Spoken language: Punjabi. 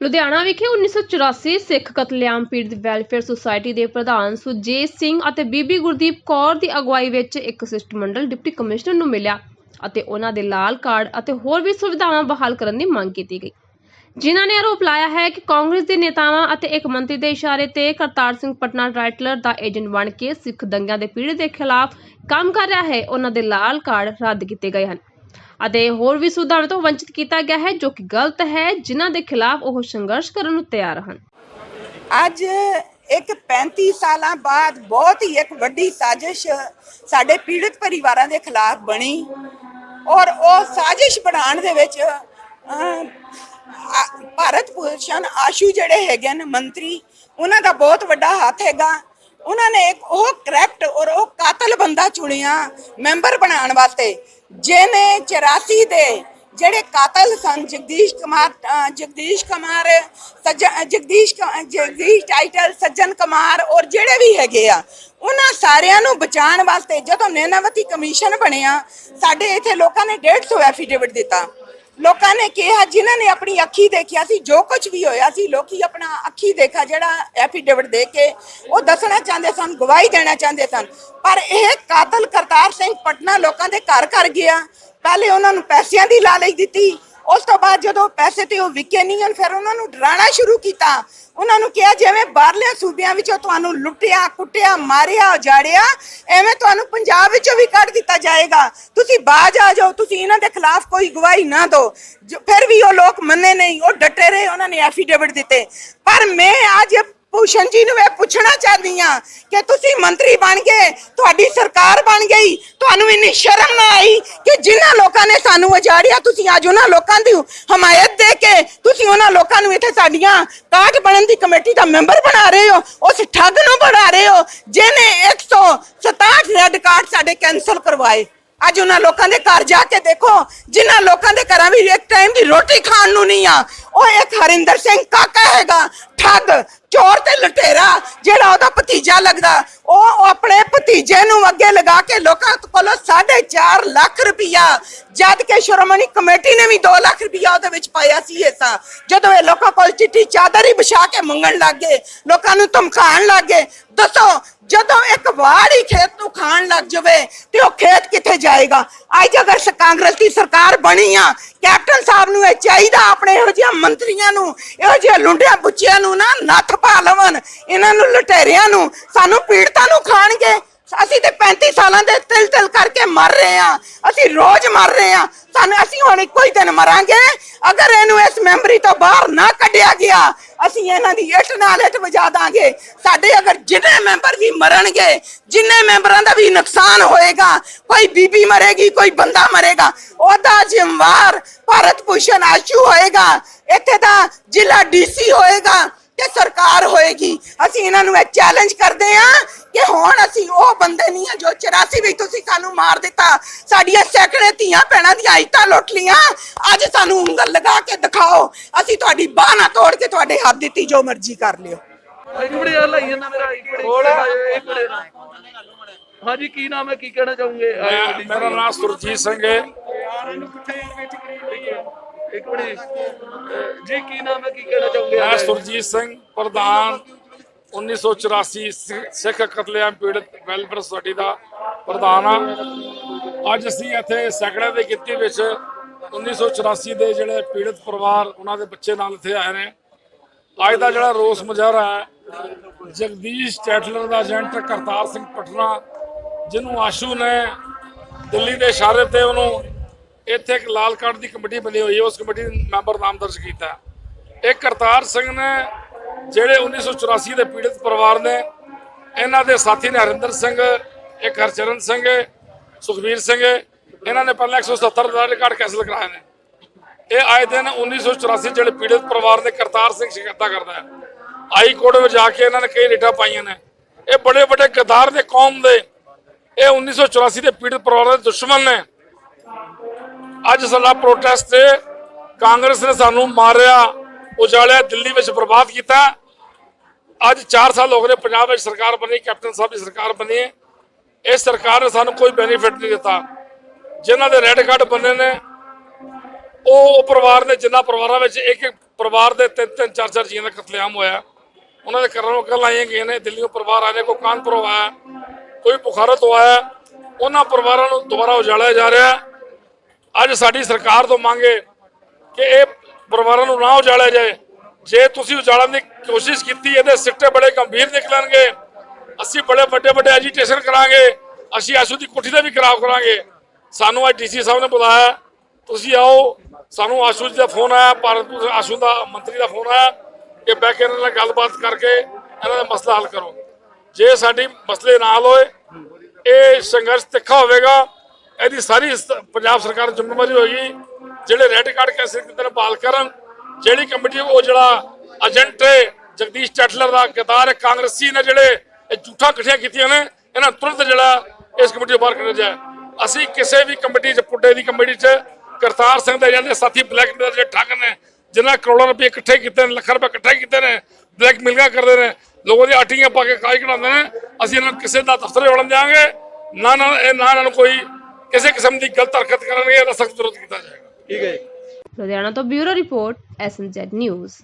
ਲੁਧਿਆਣਾ ਵਿਖੇ 1984 ਸਿੱਖ ਕਤਲੇਆਮ ਪੀੜਤ ਵੈਲਫੇਅਰ ਸੁਸਾਇਟੀ ਦੇ ਪ੍ਰਧਾਨ ਸੁਜੀਤ ਸਿੰਘ ਅਤੇ ਬੀਬੀ ਗੁਰਦੀਪ ਕੌਰ ਦੀ ਅਗਵਾਈ ਵਿੱਚ ਇੱਕ ਸਿਸ਼ਟਮੰਡਲ ਡਿਪਟੀ ਕਮਿਸ਼ਨਰ ਨੂੰ ਮਿਲਿਆ ਅਤੇ ਉਹਨਾਂ ਦੇ ਲਾਲ ਕਾਰਡ ਅਤੇ ਹੋਰ ਵੀ ਸੁਵਿਧਾਵਾਂ ਬਹਾਲ ਕਰਨ ਦੀ ਮੰਗ ਕੀਤੀ ਗਈ। ਜਿਨ੍ਹਾਂ ਨੇ ਆਰੋਪ ਲਾਇਆ ਹੈ ਕਿ ਕਾਂਗਰਸ ਦੇ ਨੇਤਾਵਾਂ ਅਤੇ ਇੱਕ ਮੰਤਰੀ ਦੇ ਇਸ਼ਾਰੇ ਤੇ ਕਰਤਾਰ ਸਿੰਘ ਪਟਨਾ ਰਾਈਟਲਰ ਦਾ ਏਜੰਟ ਬਣ ਕੇ ਸਿੱਖ ਦੰਗਿਆਂ ਦੇ ਪੀੜਤ ਦੇ ਖਿਲਾਫ ਕੰਮ ਕਰ ਰਿਹਾ ਹੈ, ਉਹਨਾਂ ਦੇ ਲਾਲ ਕਾਰਡ ਰੱਦ ਕੀਤੇ ਗਏ ਹਨ। ਅਤੇ ਹੋਰ ਵੀ ਸੁਧਾਰਾਂ ਤੋਂ ਵੰਚਿਤ ਕੀਤਾ ਗਿਆ ਹੈ, ਜੋ ਕਿ ਗਲਤ ਹੈ, ਜਿਨ੍ਹਾਂ ਦੇ ਖਿਲਾਫ ਉਹ ਸੰਘਰਸ਼ ਕਰਨ ਨੂੰ ਤਿਆਰ ਹਨ। ਅੱਜ ਇੱਕ 35 ਸਾਲਾਂ ਬਾਅਦ ਬਹੁਤ ਹੀ ਇੱਕ ਵੱਡੀ ਸਾਜ਼ਿਸ਼ ਸਾਡੇ ਪੀੜਤ ਪਰਿਵਾਰਾਂ ਦੇ ਖਿਲਾਫ ਬਣੀ। ਔਰ ਉਹ ਸਾਜ਼ਿਸ਼ ਬਣਾਉਣ ਦੇ ਵਿੱਚ ਭਾਰਤ ਭੂਸ਼ਣ ਆਸ਼ੂ ਜਿਹੜੇ ਹੈਗੇ ਨੇ ਮੰਤਰੀ, ਉਹਨਾਂ ਦਾ ਬਹੁਤ ਵੱਡਾ ਹੱਥ ਹੈਗਾ। ਉਹਨਾਂ ਨੇ ਇੱਕ ਉਹ ਕਰੈਕਟ ਔਰ ਉਹ ਕਾਤਲ ਬੰਦਾ ਚੁਣਿਆ ਮੈਂਬਰ ਬਣਾਉਣ ਵਾਸਤੇ। ਜਿਹਨੇ 84 ਦੇ ਜਿਹੜੇ ਕਾਤਲ ਸਨ, ਜਗਦੀਸ਼ ਕੁਮਾਰ ਜਗਦੀਸ਼ ਕੁਮਾਰ, ਸੱਜਣ ਜਗਦੀਸ਼ ਕ- ਜਗਦੀਸ਼ ਟਾਈਟਲ, ਸੱਜਣ ਕੁਮਾਰ ਔਰ ਜਿਹੜੇ ਵੀ ਹੈਗੇ ਆ, ਉਹਨਾਂ ਸਾਰਿਆਂ ਨੂੰ ਬਚਾਉਣ ਵਾਸਤੇ ਜਦੋਂ ਨੈਨਾਵਤੀ ਕਮਿਸ਼ਨ ਬਣਿਆ, ਸਾਡੇ ਇੱਥੇ ਲੋਕਾਂ ਨੇ 150 ਐਫੀਡੇਵਿਟ ਦਿੱਤਾ। ਲੋਕਾਂ ਨੇ ਕਿਹਾ, ਜਿਨ੍ਹਾਂ ਨੇ ਆਪਣੀ ਅੱਖੀ ਦੇਖਿਆ ਸੀ, ਜੋ ਕੁਝ ਵੀ ਹੋਇਆ ਸੀ, ਲੋਕੀ ਆਪਣਾ ਅੱਖੀ ਦੇਖਾ, ਜਿਹੜਾ ਐਫੀਡੇਵਿਟ ਦੇ ਕੇ ਉਹ ਦੱਸਣਾ ਚਾਹੁੰਦੇ ਸਨ, ਗਵਾਹੀ ਦੇਣਾ ਚਾਹੁੰਦੇ ਸਨ। ਪਰ ਇਹ ਕਾਤਲ ਕਰਤਾਰ ਸਿੰਘ ਪਟਨਾ ਲੋਕਾਂ ਦੇ ਘਰ ਘਰ ਗਿਆ। ਪਹਿਲੇ ਉਹਨਾਂ ਨੂੰ ਪੈਸਿਆਂ ਦੀ ਲਾਲਚ ਦਿੱਤੀ ਉਸ ਤੋਂ ਬਾਅਦ ਜਦੋਂ ਪੈਸੇ ਤੇ ਉਹ ਵਿਕੇ ਨਹੀਂ ਹਨ, ਫਿਰ ਉਹਨਾਂ ਨੂੰ ਡਰਾਉਣਾ ਸ਼ੁਰੂ ਕੀਤਾ। ਉਹਨਾਂ ਨੂੰ ਕਿਹਾ, ਜਿਵੇਂ ਬਾਹਰਲੇ ਸੂਬਿਆਂ ਵਿੱਚੋਂ ਤੁਹਾਨੂੰ ਲੁੱਟਿਆ, ਕੁੱਟਿਆ, ਮਾਰਿਆ, ਉਜਾੜਿਆ, ਐਵੇਂ ਤੁਹਾਨੂੰ ਪੰਜਾਬ ਵਿੱਚੋਂ ਵੀ ਕੱਢ ਦਿੱਤਾ ਜਾਏਗਾ। ਤੁਸੀਂ ਬਾਜ ਆ ਜਾਓ, ਤੁਸੀਂ ਇਹਨਾਂ ਦੇ ਖਿਲਾਫ ਕੋਈ ਗਵਾਹੀ ਨਾ ਦਿਓ। ਫਿਰ ਵੀ ਉਹ ਲੋਕ ਮੰਨੇ ਨਹੀਂ, ਉਹ ਡਟੇ ਰਹੇ, ਉਹਨਾਂ ਨੇ ਐਫੀਡੇਵਿਟ ਦਿੱਤੇ। ਪਰ ਮੈਂ ਅੱਜ ਭੂਸ਼ਣ ਜੀ ਨੂੰ ਇਹ ਪੁੱਛਣਾ ਚਾਹਦੀ ਆ ਕਿ ਤੁਸੀਂ ਮੰਤਰੀ ਬਣ ਗਏ, ਤੁਹਾਡੀ ਸਰਕਾਰ ਬਣ ਗਈ, ਤੁਹਾਨੂੰ ਇੰਨੀ ਸ਼ਰਮ ਨਾ ਆਈ ਕਿ ਜਿਨ੍ਹਾਂ ਲੋਕਾਂ ਨੇ ਸਾਨੂੰ ਉਜਾੜਿਆ, ਤੁਸੀਂ ਅੱਜ ਉਹਨਾਂ ਲੋਕਾਂ ਦੀ ਹਮਾਇਤ ਦੇ ਕੇ ਤੁਸੀਂ ਉਹਨਾਂ ਲੋਕਾਂ ਨੂੰ ਇੱਥੇ ਸਾਡੀਆਂ ਕਾਟ ਬਣਨ ਦੀ ਕਮੇਟੀ ਦਾ ਮੈਂਬਰ ਬਣਾ ਰਹੇ ਹੋ, ਉਸ ਠੱਗ ਨੂੰ ਬਣਾ ਰਹੇ ਹੋ, ਜਿਹਨੇ 167 ਰੈੱਡ ਕਾਰਡ ਸਾਡੇ ਕੈਨਸਲ ਕਰਵਾਏ। ਅੱਜ ਉਹਨਾਂ ਲੋਕਾਂ ਦੇ ਘਰ ਜਾ ਕੇ ਦੇਖੋ, ਜਿਨ੍ਹਾਂ ਲੋਕਾਂ ਦੇ ਘਰਾਂ ਵੀ ਇੱਕ ਟਾਈਮ ਦੀ ਰੋਟੀ ਖਾਣ ਨੂੰ ਨਹੀਂ ਆ, ਉਹ ਇੱਕ ਹਰਿੰਦਰ ਸਿੰਘ ਕਾਕਾ ਹੈਗਾ, ਠੱਗ ਚੋਰ ਤੇ ਲਟੇਰਾ, ਜਿਹੜਾ ਉਹਦਾ ਭਤੀਜਾ ਲੱਗਦਾ, ਉਹ ਆਪਣੇ ਭਤੀਜੇ ਨੂੰ ਅੱਗੇ ਲਗਾ ਕੇ ਲੋਕਾਂ ਕੋਲੋਂ 4.5 ਲੱਖ ਰੁਪਇਆ ਜਦ ਕਿ ਸ਼੍ਰੋਮਣੀ ਕਮੇਟੀ ਨੇ ਵੀ 2 ਲੱਖ ਰੁਪਇਆ ਉਹਦੇ ਵਿੱਚ ਪਾਇਆ ਸੀ ਹਿੱਸਾ ਜਦੋਂ ਇਹ ਲੋਕਾਂ ਕੋਲ ਚਿੱਟੀ ਚਾਦਰ ਹੀ ਵਿਛਾ ਕੇ ਮੰਗਣ ਲੱਗ ਗਏ, ਲੋਕਾਂ ਨੂੰ ਧਮਕਾਉਣ ਲੱਗ ਗਏ, ਦੱਸੋ ਜਦੋਂ ਇੱਕ ਵਾੜ ਹੀ ਖੇਤ ਨੂੰ ਖਾਣ ਲੱਗ ਜਾਵੇ ਤੇ ਉਹ ਖੇਤ ਕਿੱਥੇ ਜਾਏਗਾ? ਅੱਜ ਅਗਰ ਕਾਂਗਰਸ ਦੀ ਸਰਕਾਰ ਬਣੀ ਆ, ਕੈਪਟਨ ਸਾਹਿਬ ਨੂੰ ਇਹ ਚਾਹੀਦਾ ਆਪਣੇ ਇਹੋ ਜਿਹੇ ਮੰਤਰੀਆਂ ਨੂੰ, ਇਹੋ ਜਿਹੇ ਲੁੰਡਿਆਂ ਬੁੱਚਿਆਂ ਨੂੰ ਨਾ ਨੱਥ ਪਾ ਲਵਣ, ਇਹਨਾਂ ਨੂੰ ਲੁਟੇਰਿਆਂ ਨੂੰ। ਸਾਨੂੰ ਪੀੜਤਾਂ ਨੂੰ ਖਾਣਗੇ। ਅਸੀਂ ਤੇ 35 ਸਾਲਾਂ ਦੇ ਤਿਲ ਤਿਲ ਕਰਕੇ ਮਰ ਰਹੇ ਆ। ਅਸੀਂ ਰੋਜ਼ ਮਰ ਰਹੇ ਆ। ਸਾਨੂੰ ਅਸੀਂ ਹੁਣ ਇੱਕੋ ਹੀ ਦਿਨ ਮਰਾਂਗੇ। ਅਗਰ ਇਹਨੂੰ ਇਸ ਮੈਂਬਰੀ ਤੋਂ ਬਾਹਰ ਨਾ ਕੱਢਿਆ ਗਿਆ ਅਸੀਂ ਇਹਨਾਂ ਦੀ ਇੱਟ ਨਾਲ ਇੱਟ ਵਜਾ ਦਾਂਗੇ। ਸਾਡੇ ਅਗਰ ਜਿੰਨੇ ਮੈਂਬਰ ਵੀ ਮਰਨਗੇ, ਜਿੰਨੇ ਮੈਂਬਰਾਂ ਦਾ ਵੀ ਨੁਕਸਾਨ ਹੋਏਗਾ, ਕੋਈ ਬੀਬੀ ਮਰੇਗੀ, ਕੋਈ ਬੰਦਾ ਮਰੇਗਾ, ਉਹਦਾ ਜ਼ਿੰਮੇਵਾਰ ਭਾਰਤ ਭੂਸ਼ਣ ਆਸ਼ੂ ਹੋਏਗਾ। ਇੱਥੇ ਦਾ ਜ਼ਿਲ੍ਹਾ ਡੀਸੀ ਹੋਏਗਾ। ਤੇ ਸਰਕਾਰ ਹੋਏਗੀ। ਅਸੀਂ ਇਹਨਾਂ ਨੂੰ ਇਹ ਚੈਲੰਜ ਕਰਦੇ ਆ ਕਿ ਹੁਣ ਅਸੀਂ ਉਹ ਬੰਦੇ ਨਹੀਂ ਆ ਜੋ 84 ਵਿੱਚ ਤੁਸੀਂ ਸਾਨੂੰ ਮਾਰ ਦਿੱਤਾ। ਸਾਡੀਆਂ ਸੈਕੜੇ ਧੀਆਂ ਭੈਣਾਂ ਦੀਆਂ ਇੱਟਾਂ ਲੁੱਟ ਲੀਆਂ ਅੱਜ ਸਾਨੂੰ ਉਂਗਲ ਲਗਾ ਕੇ ਦਿਖਾਓ। ਅਸੀਂ ਤੁਹਾਡੀ ਬਾਹ ਨਾ ਤੋੜ ਕੇ ਤੁਹਾਡੇ ਹੱਥ ਦਿੱਤੀ ਜੋ ਮਰਜ਼ੀ ਕਰ ਲਿਓ। ਇੱਕ ਜਾਂਦਾ ਮੇਰਾ ਹਾਂਜੀ ਕੀ ਨਾਮ ਹੈ? ਕੀ ਕਹਿਣਾ ਚਾਹੋਗੇ? ਮੇਰਾ ਨਾਮ ਸੁਰਜੀਤ ਸਿੰਘ ਹੈ? ਇੱਕ ਬੜੀ ਜੀ। ਕੀ ਨਾਮ ਹੈ? ਕੀ ਕਹਿਣਾ ਚਾਹੋਗੇ? ਮੈਂ ਸੁਰਜੀਤ ਸਿੰਘ, ਪ੍ਰਧਾਨ 1984 ਸਿ- ਸਿੱਖ ਕਤਲੇਆਮ ਪੀੜਤ ਵੈਲਫੇਅਰ ਸੁਸਾਇਟੀ ਦਾ ਪ੍ਰਧਾਨ ਆ ਅੱਜ ਅਸੀਂ ਇੱਥੇ ਸੈਕੜਾ ਦੇ ਗਿੱਤੀ ਵਿੱਚ 1984 ਦੇ ਜਿਹੜੇ ਪੀੜਤ ਪਰਿਵਾਰ, ਉਹਨਾਂ ਦੇ ਬੱਚੇ ਨਾਲ ਇੱਥੇ ਆਏ ਨੇ। ਅੱਜ ਦਾ ਜਿਹੜਾ ਰੋਸ ਮੁਜ਼ਾਹਰਾ ਹੈ, ਜਗਦੀਸ਼ ਟੈਟਲਰ ਦਾ ਏਜੰਟ ਕਰਤਾਰ ਸਿੰਘ ਪਟਨਾ ਜਿਹਨੂੰ ਆਸ਼ੂ ਨੇ ਦਿੱਲੀ ਦੇ ਇਸ਼ਾਰੇ ਤੇ ਉਹਨੂੰ ਇੱਥੇ ਇੱਕ ਲਾਲ ਕਾਰਡ ਦੀ ਕਮੇਟੀ ਬਣੀ ਹੋਈ ਹੈ, ਉਸ ਕਮੇਟੀ ਦੇ ਮੈਂਬਰ ਨਾਮ ਦਰਜ ਕੀਤਾ। ਇਹ ਕਰਤਾਰ ਸਿੰਘ ਨੇ, ਜਿਹੜੇ 1984 ਦੇ ਪੀੜਤ ਪਰਿਵਾਰ ਨੇ, ਇਹਨਾਂ ਦੇ ਸਾਥੀ ਨੇ ਹਰਿੰਦਰ ਸਿੰਘ, ਇੱਕ ਹਰਚਰਨ ਸਿੰਘ ਸੁਖਵੀਰ ਸਿੰਘ, ਇਹਨਾਂ ਨੇ ਪਹਿਲਾਂ 177 ਦਾ ਰਿਕਾਰਡ ਕੈਂਸਲ ਕਰਾਏ ਨੇ। ਇਹ ਆਏ ਦਿਨ 1984 ਜਿਹੜੇ ਪੀੜਤ ਪਰਿਵਾਰ ਦੇ ਕਰਤਾਰ ਸਿੰਘ ਸ਼ਿਕਾਇਤਾਂ ਕਰਦਾ ਹੈ। ਹਾਈ ਕੋਰਟ ਵਿੱਚ ਜਾ ਕੇ ਇਹਨਾਂ ਨੇ ਕਈ ਰੇਟਾਂ ਪਾਈਆਂ ਨੇ। ਇਹ ਬੜੇ ਵੱਡੇ ਗਦਾਰ ਦੇ ਕੌਮ ਦੇ। ਇਹ 1984 ਦੇ ਪੀੜਤ ਪਰਿਵਾਰ ਦੇ ਦੁਸ਼ਮਣ ਨੇ। ਅੱਜ ਸਾਡਾ ਪ੍ਰੋਟੈਸਟ ਕਾਂਗਰਸ ਨੇ ਸਾਨੂੰ ਮਾਰਿਆ ਉਜਾੜਿਆ ਦਿੱਲੀ ਵਿੱਚ ਬਰਬਾਦ ਕੀਤਾ। ਅੱਜ 4 ਸਾਲ ਹੋ ਗਏ ਪੰਜਾਬ ਵਿੱਚ ਸਰਕਾਰ ਬਣੀ, ਕੈਪਟਨ ਸਾਹਿਬ ਦੀ ਸਰਕਾਰ ਬਣੀ। ਹੈ ਇਸ ਸਰਕਾਰ ਨੇ ਸਾਨੂੰ ਕੋਈ ਬੈਨੀਫਿਟ ਨਹੀਂ ਦਿੱਤਾ। ਜਿਨ੍ਹਾਂ ਦੇ ਰੈੱਡ ਕਾਰਡ ਬਣੇ ਨੇ, ਉਹ ਪਰਿਵਾਰ ਨੇ, ਜਿਨ੍ਹਾਂ ਪਰਿਵਾਰਾਂ ਵਿੱਚ ਇੱਕ ਇੱਕ ਪਰਿਵਾਰ ਦੇ ਤਿੰਨ ਤਿੰਨ, ਚਾਰ ਚਾਰ ਜੀਆਂ ਦਾ ਕਤਲੇਆਮ ਹੋਇਆ। ਉਹਨਾਂ ਦੇ ਘਰਾਂ ਨੂੰ ਕੱਲ ਆਏ ਗਏ ਨੇ, ਦਿੱਲੀੋਂ ਪਰਿਵਾਰ ਆਏ ਨੇ, ਕੋਈ ਕਾਨਪੁਰੋਂ ਆਇਆ, ਕੋਈ ਬੁਖਾਰਾ ਤੋਂ ਆਇਆ। ਉਹਨਾਂ ਪਰਿਵਾਰਾਂ ਨੂੰ ਦੁਬਾਰਾ ਉਜਾੜਿਆ ਜਾ ਰਿਹਾ। ਅੱਜ ਸਾਡੀ ਸਰਕਾਰ ਤੋਂ ਮੰਗੇ ਕਿ ਇਹ ਪਰਿਵਾਰਾਂ ਨੂੰ ਨਾ ਉਜਾੜਿਆ ਜਾਏ। ਜੇ ਤੁਸੀਂ ਉਜਾੜਨ ਦੀ ਕੋਸ਼ਿਸ਼ ਕੀਤੀ, ਇਹਦੇ ਸਿੱਟੇ ਬੜੇ ਗੰਭੀਰ ਨਿਕਲਣਗੇ। ਅਸੀਂ ਬੜੇ ਵੱਡੇ ਵੱਡੇ ਐਜੀਟੇਸ਼ਨ ਕਰਾਂਗੇ। ਅਸੀਂ ਆਸ਼ੂ ਦੀ ਕੋਠੀ ਦਾ ਵੀ ਖਰਾਬ ਕਰਾਂਗੇ। ਸਾਨੂੰ ਅੱਜ ਡੀਸੀ ਸਾਹਿਬ ਨੇ ਬੁਲਾਇਆ। ਤੁਸੀਂ ਆਓ। ਸਾਨੂੰ ਆਸ਼ੂ ਜੀ ਦਾ ਫੋਨ ਆਇਆ। ਭਾਰਤ ਆਸ਼ੂ ਦਾ ਮੰਤਰੀ ਦਾ ਫੋਨ ਆਇਆ ਕਿ ਬਹਿ ਕੇ ਇਹਨਾਂ ਨਾਲ ਗੱਲਬਾਤ ਕਰਕੇ ਇਹਨਾਂ ਦਾ ਮਸਲਾ ਹੱਲ ਕਰੋ। ਜੇ ਸਾਡੀ ਮਸਲੇ ਨਾ ਹੋਏ, ਇਹ ਸੰਘਰਸ਼ ਤਿੱਖਾ ਹੋਵੇਗਾ। ਇਹਦੀ ਸਾਰੀ ਪੰਜਾਬ ਸਰਕਾਰ ਦੀ ਜ਼ਿੰਮੇਵਾਰੀ ਹੋਏਗੀ ਜਿਹੜੇ ਰੈੱਡ ਕਾਰਡ ਕੈਸੇ ਕੀਤੇ ਨੇ ਕਰਨ, ਜਿਹੜੀ ਕਮੇਟੀ ਉਹ ਜਿਹੜਾ ਏਜੰਟ ਹੈ, ਜਗਦੀਸ਼ ਟੈਟਲਰ ਦਾ ਗਦਾਰ ਹੈ, ਕਾਂਗਰਸੀ ਨੇ ਜਿਹੜੇ ਇਹ ਝੂਠਾ ਇਕੱਠੀਆਂ ਕੀਤੀਆਂ ਨੇ, ਇਹਨਾਂ ਨੂੰ ਤੁਰੰਤ ਜਿਹੜਾ ਇਸ ਕਮੇਟੀ ਤੋਂ ਬਾਹਰ ਕੱਢਿਆ ਜਾਏ। ਅਸੀਂ ਕਿਸੇ ਵੀ ਕਮੇਟੀ ਚ, ਪੁੱਡੇ ਦੀ ਕਮੇਟੀ ਚ, ਕਰਤਾਰ ਸਿੰਘ ਦੇ ਜਾਂਦੇ ਸਾਥੀ ਬਲੈਕਮੇਲਰ ਜਿਹੜੇ ਠੱਗ ਨੇ, ਜਿਨ੍ਹਾਂ ਕਰੋੜਾਂ ਰੁਪਏ ਇਕੱਠੇ ਕੀਤੇ ਨੇ, ਲੱਖਾਂ ਰੁਪਏ ਇਕੱਠੇ ਕੀਤੇ ਨੇ ਬਲੈਕਮੇਲਿੰਗਾਂ ਕਰਦੇ ਨੇ, ਲੋਕਾਂ ਦੀ ਆਟੀਆਂ ਪਾ ਕੇ ਕਾਜ ਕਢਾਉਂਦੇ ਨੇ, ਅਸੀਂ ਇਹਨਾਂ ਨੂੰ ਕਿਸੇ ਦਾ ਦਫ਼ਤਰ ਵੜਨ ਦਿਆਂਗੇ, ਨਾ ਨਾ ਇਹ ਨਾ ਇਹਨਾਂ ਨੂੰ ਕੋਈ ਕਿਸੇ ਕਿਸਮ ਦੀ ਗਲਤ ਹਰਕਤ ਕਰਨਗੇ ਇਹਦਾ ਸਖਤ ਵਿਰੋਧ ਕੀਤਾ ਜਾਏਗਾ। ਠੀਕ ਹੈ ਜੀ। ਲੁਧਿਆਣਾ ਤੋਂ ਬਿਊਰੋ ਰਿਪੋਰਟ ਐਸਐਨਜ਼ੈਡ ਨਿਊਜ਼